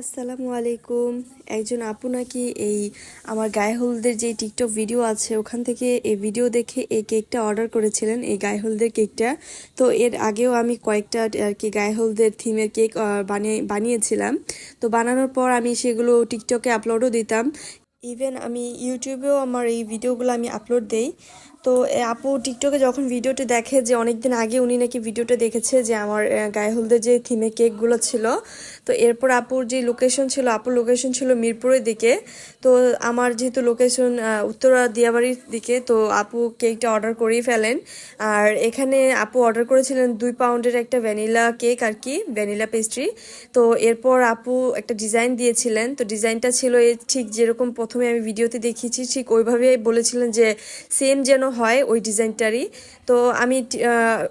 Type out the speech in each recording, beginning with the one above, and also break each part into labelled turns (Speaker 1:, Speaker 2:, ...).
Speaker 1: আসসালামু আলাইকুম। একজন আপু নাকি এই আমার গায়ে হলদের যে টিকটক ভিডিও আছে, ওখান থেকে এই ভিডিও দেখে এই কেকটা অর্ডার করেছিলেন, এই গায়ে হলদের কেকটা। তো এর আগেও আমি কয়েকটা আর কি গায়ে হলদের থিমের কেক বানিয়ে, বানিয়েছিলাম। তো বানানোর পর আমি সেগুলো টিকটকে আপলোডও দিতাম। ইভেন আমি ইউটিউবেও আমার এই ভিডিওগুলো আমি আপলোড দেই। তো আপু টিকটকে যখন ভিডিওটি দেখে যে অনেক দিন আগে উনি নাকি ভিডিওটা দেখেছে যে আমার গায়ে হলদের যে থিমে কেকগুলো ছিল, তো এরপর আপুর যে লোকেশন ছিল, আপুর লোকেশন ছিল মিরপুরের দিকে। তো আমার যেহেতু লোকেশন উত্তরা দিয়াবাড়ির দিকে, তো আপু কেকটা অর্ডার করেই ফেলেন। আর এখানে আপু অর্ডার করেছিলেন দুই পাউন্ডের একটা ভ্যানিলা কেক আর কি ভ্যানিলা পেস্ট্রি তো এরপর আপু একটা ডিজাইন দিয়েছিলেন। তো ডিজাইনটা ছিল ঠিক যেরকম প্রথমে আমি ভিডিওতে দেখিয়েছি, ঠিক ওইভাবে বলেছিলেন যে সেম যেন হয় ওই ডিজাইনটারই। তো আমি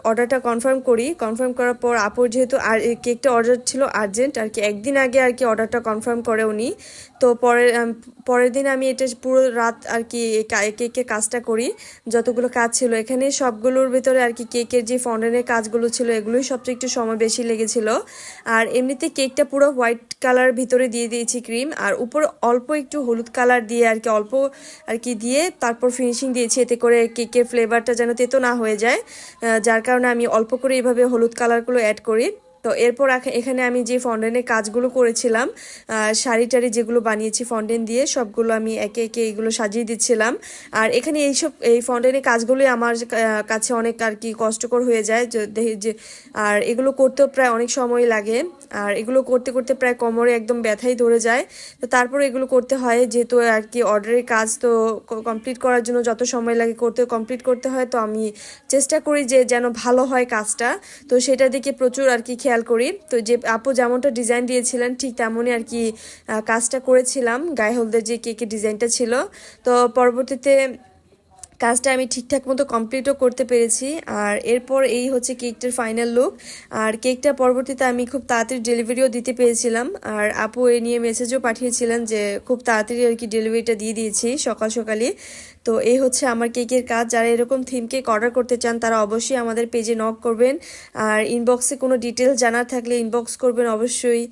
Speaker 1: অর্ডারটা কনফার্ম করি। কনফার্ম করার পর আপুর যেহেতু আর, কেকটা অর্ডার ছিল আর্জেন্ট, আর কি একদিন আগে আর কি অর্ডারটা কনফার্ম করে উনি। তো পরের পরের দিন আমি এটা পুরো রাত আর কি, কেকের কাজটা করি। যতগুলো কাজ ছিল এখানে সবগুলোর ভিতরে আর কি কেকের যে ফন্ডেনের কাজগুলো ছিল এগুলোই সবচেয়ে একটু সময় বেশি লেগেছিল। আর এমনিতে কেকটা পুরো হোয়াইট কালার ভিতরে দিয়ে দিয়েছি ক্রিম আর উপরে অল্প একটু হলুদ কালার দিয়ে আর কি অল্প আর কি দিয়ে তারপর ফিনিশিং দিয়েছি, এতে করে কেকের ফ্লেভারটা যেন তেতো না হয়ে যায়। যার কারণে আমি অল্প করে এইভাবে হলুদ কালারগুলো অ্যাড করি। তো এরপর এখা- এখানে আমি যে ফন্ডেনের কাজগুলো করেছিলাম শাড়ি টাড়ি যেগুলো বানিয়েছি ফন্ডেন দিয়ে, সবগুলো আমি একে একে এইগুলো সাজিয়ে দিচ্ছিলাম। আর এখানে এইসব এই ফন্ডেনের কাজগুলোই আমার কাছে অনেক আর কি কষ্টকর হয়ে যায়। যে আর এগুলো করতেও প্রায় অনেক সময় লাগে। আর এগুলো করতে করতে প্রায় কোমরে একদম ব্যথাই ধরে যায়। তো তারপর এগুলো করতে হয়, যেহেতু আর কি অর্ডারের কাজ তো কমপ্লিট করার জন্য যত সময় লাগে করতে কমপ্লিট করতে হয়। তো আমি চেষ্টা করি যে যেন ভালো হয় কাজটা। তো সেটার দিকে প্রচুর আর কি খেয়াল করি। তো যে আপু যেমনটা ডিজাইন দিয়েছিলেন, ঠিক তেমনই আর কি কাজটা করেছিলাম। গায়ে হলদের যে কেকের ডিজাইনটা ছিল। তো পরবর্তীতে কাজটা আমি ঠিকঠাক মতো কমপ্লিটও করতে পেরেছি। আর এরপর এই হচ্ছে কেকটার ফাইনাল লুক আর কেকটা পরবর্তীতে আমি খুব তাড়াতাড়ি ডেলিভারিও দিতে পেরেছিলাম। আর আপু এ নিয়ে মেসেজও পাঠিয়েছিলেন যে, খুব তাড়াতাড়ি আর কি ডেলিভারিটা দিয়ে দিয়েছি সকাল সকালই। তো এই হচ্ছে আমার কেকের কাজ। যারা এরকম থিম কেক অর্ডার করতে চান, তারা অবশ্যই আমাদের পেজে নক করবেন। আর ইনবক্সে কোনো ডিটেলস জানার থাকলে ইনবক্স করবেন অবশ্যই।